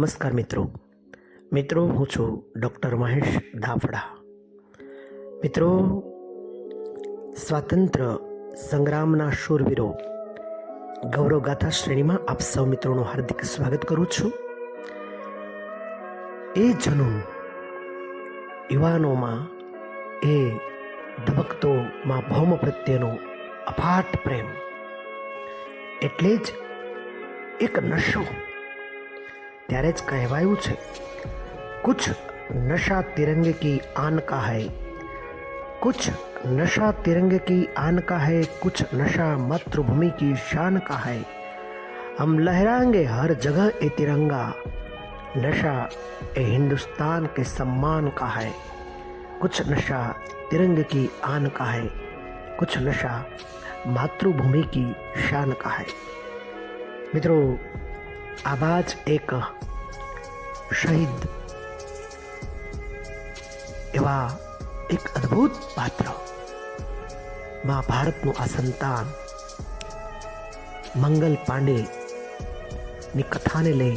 નમસ્કાર મિત્રો. મિત્રો, હું છું ડૉક્ટર મહેશ દાફડા મિત્રો સ્વાતંત્ર્ય સંગ્રામના શૂરવીરો ગૌરવગાથા શ્રેણીમાં આપ સૌ મિત્રોનું હાર્દિક સ્વાગત કરું છું. એ જનૂન યુવાનોમાં એ ધબકતો માં ભૌમ પ્રત્યેનો અફાટ પ્રેમ. એટલે જ એક નશો ત્યારે જ કહેવાયું છે કુછ નશા તિરંગે કી આન કા હૈ कुछ नशा तिरंगे की आन का है कुछ नशा मातृभूमि की शान का है हम लहराएंगे हर जगह ए तिरंगा नशा ए हिंदुस्तान के सम्मान का है कुछ नशा तिरंगे की आन का है कुछ नशा માતૃભૂમિ કી શાન કા હૈ મિત્રો આવા જ એક શહીદ એવા એક અદ્ભુત પાત્ર મહાભારતનું આ સંતાન મંગલ પાંડે ની કથાને લઈ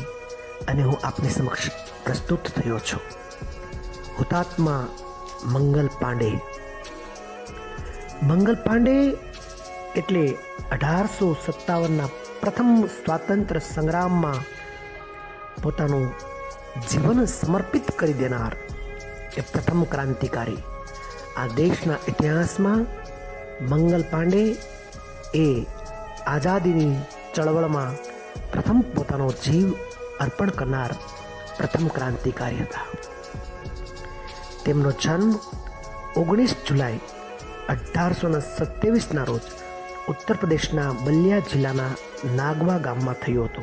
અને હું આપની સમક્ષ પ્રસ્તુત થયો છું હુતાત્મા મંગલ પાંડે મંગલ પાંડે એટલે અઢારસો સત્તાવનના પ્રથમ સ્વાતંત્ર્ય સંગ્રામમાં પોતાનું જીવન સમર્પિત કરી દેનાર એ પ્રથમ ક્રાંતિકારી આ દેશના ઇતિહાસમાં મંગલ પાંડે એ આઝાદીની ચળવળમાં પ્રથમ પોતાનો જીવ અર્પણ કરનાર પ્રથમ ક્રાંતિકારી હતા તેમનો જન્મ ઓગણીસ જુલાઈ અઢારસો ને સત્યાવીસના રોજ ઉત્તર પ્રદેશના બલિયા જિલ્લાના નાગવા ગામમાં થયો હતો.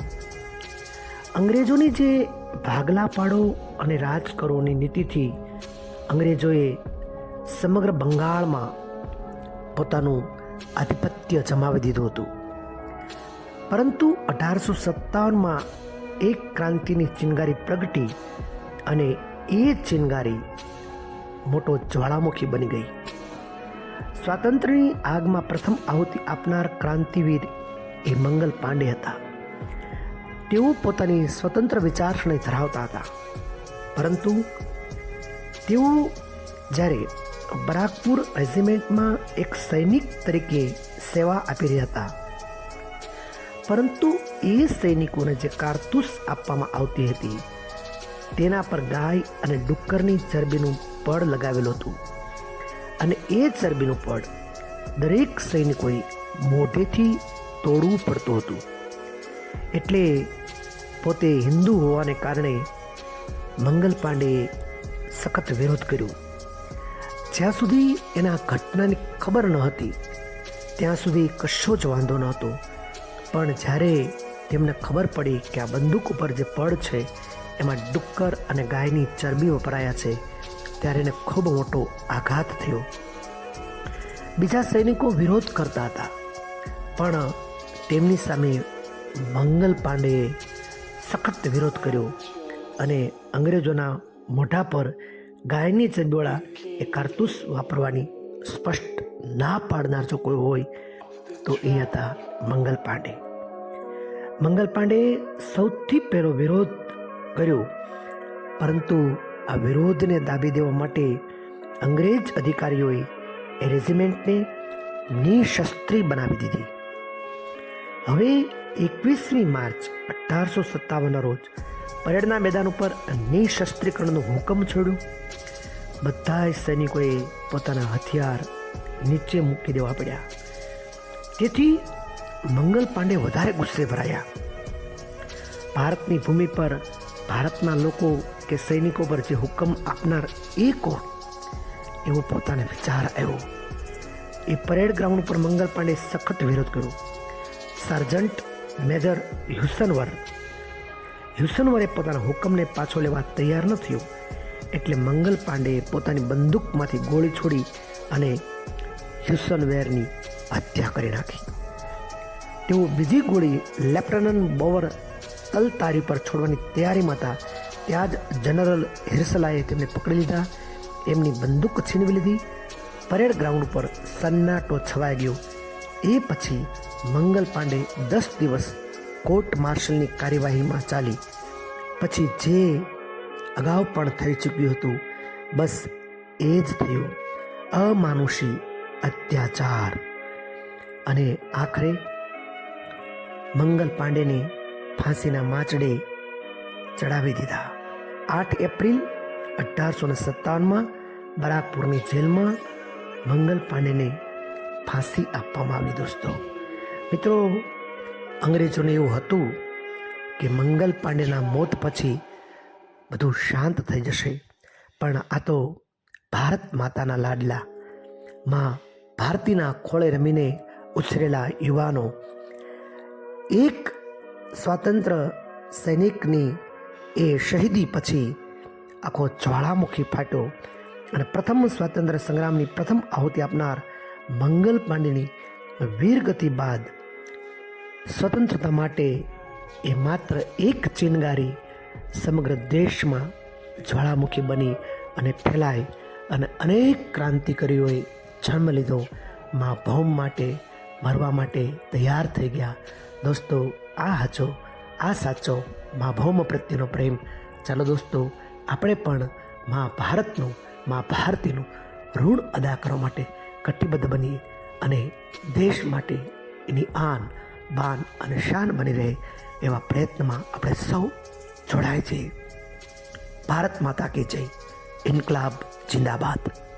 અંગ્રેજોની જે ભાગલા પાડો અને રાજ કરોની નીતિથી અંગ્રેજોએ સમગ્ર બંગાળમાં પોતાનું આધિપત્ય જમાવી દીધું હતું. પરંતુ અઢારસો સત્તાવનમાં એક ક્રાંતિની ચિનગારી પ્રગટી અને એ ચિનગારી મોટો જ્વાળામુખી બની ગઈ. સ્વાતંત્ર્યની આગમાં પ્રથમ આહુતિ આપનાર ક્રાંતિવીર એ મંગલ પાંડે હતા. તેઓ પોતાની સ્વતંત્ર વિચારસરણી ધરાવતા હતા. પરંતુ તેઓ જ્યારે બરાકપુર રેજિમેન્ટમાં એક સૈનિક તરીકે સેવા આપી રહ્યા હતા. પરંતુ એ સૈનિકોને જે કારતૂસ આપવામાં આવતી હતી, તેના પર ગાય અને ડુક્કરની ચરબીનું પડ લગાવેલું હતું. અને એ ચરબીનું પડ દરેક સૈનિકોએ મોઢેથી તોડવું પડતું હતું. એટલે પોતે હિન્દુ હોવાને કારણે મંગલ પાંડેએ સખત વિરોધ કર્યો. જ્યાં સુધી એના ઘટનાની ખબર ન હતી, ત્યાં સુધી કશો જ વાંધો ન હતો પણ જ્યારે તેમને ખબર પડી કે આ બંદૂક ઉપર જે પડ છે, એમાં ડુક્કર અને ગાયની ચરબી વપરાયા છે, ત્યારે એને ખૂબ મોટો આઘાત થયો. બીજા સૈનિકો વિરોધ કરતા હતા. પણ તેમની સામે મંગલ પાંડેએ સખત વિરોધ કર્યો અને અંગ્રેજોના મોઢા પર ગાયની ચંડોળા એ કારતૂસ વાપરવાની સ્પષ્ટ ના પાડનાર જો કોઈ હોય, તો એ હતા મંગલ પાંડે. મંગલ પાંડેએ સૌથી પહેલો વિરોધ કર્યો, પરંતુ આ વિરોધને દાબી દેવા માટે અંગ્રેજ અધિકારીઓએ એ રેજિમેન્ટને નિશસ્ત્રી બનાવી દીધી. હવે એકવીસમી માર્ચ અઢારસો સત્તાવનના રોજ પરેડના મેદાન ઉપર નિશસ્ત્રીકરણનો હુકમ છોડ્યો. બધા સૈનિકોએ પોતાના હથિયાર નીચે મૂકી દેવા પડ્યા. તેથી મંગલ પાંડે વધારે ગુસ્સે ભરાયા. ભારતની ભૂમિ પર ભારતના લોકો કે સૈનિકો પર જે હુકમ આપનાર એ કોણ? એવો પોતાને વિચાર આવ્યો. એ પરેડ ગ્રાઉન્ડ પર મંગલ પાંડે સખત વિરોધ કર્યો. સર્જન્ટ મેજર હ્યુસનવર હ્યુસનવરે પોતાના હુકમને પાછો લેવા તૈયાર ન થયો, એટલે મંગલ પાંડેએ પોતાની બંદૂકમાંથી ગોળી છોડી અને હ્યુસનવેરની હત્યા કરી નાખી. તેઓ બીજી ગોળી લેફ્ટનન્ટ બોવર તલતારી પર છોડવાની તૈયારીમાં હતા. ત્યાં જ જનરલ હિરસલાએ તેમને પકડી લીધા, એમની બંદૂક છીનવી લીધી. પરેડ ગ્રાઉન્ડ પર સન્નાટો છવાઈ ગયો. એ પછી મંગલ પાંડે દસ દિવસ કોર્ટ માર્શલની કાર્યવાહીમાં ચાલી. પછી જે અગાઉ પણ થઈ ચૂક્યું હતું, બસ એ જ થયું. અમાનુષી અત્યાચાર. અને આખરે મંગલ પાંડેને ફાંસીના માચડે ચડાવી દીધા. આઠ એપ્રિલ અઢારસો ને સત્તાવનમાં બરાકપુરની જેલમાં મંગલ પાંડેને ફાંસી આપવામાં આવી, દોસ્તો. મિત્રો, અંગ્રેજોને એવું હતું કે મંગલ પાંડેના મોત પછી બધું શાંત થઈ જશે. પણ આ તો ભારત માતાના લાડલા. માં ભારતીના ખોળે રમીને ઉછરેલા યુવાનો. એક સ્વાતંત્ર્ય સૈનિકની એ શહીદી પછી આખો જ્વાળામુખી ફાટ્યો અને પ્રથમ સ્વાતંત્ર્ય સંગ્રામની પ્રથમ આહુતિ આપનાર મંગલ પાંડેની વીરગતિ બાદ સ્વતંત્રતા માટે એ માત્ર એક ચિનગારી સમગ્ર દેશમાં જ્વાળામુખી બની અને ફેલાય અને અનેક ક્રાંતિકારીઓએ જન્મ લીધો. મા ભૌમ માટે, મરવા માટે તૈયાર થઈ ગયા. દોસ્તો, આ હાચો, આ સાચો મા ભૌમ પ્રત્યેનો પ્રેમ. ચાલો દોસ્તો, આપણે પણ મા ભારતનું, મા ભારતીનું ઋણ અદા કરવા માટે કટિબદ્ધ બનીએ. અને દેશ માટે એની આન, બાન અને શાન બની રહે એવા પ્રયત્નમાં આપણે સૌ જોડાય છે. ભારત માતા કે જય. ઇન્કલાબ જિંદાબાદ.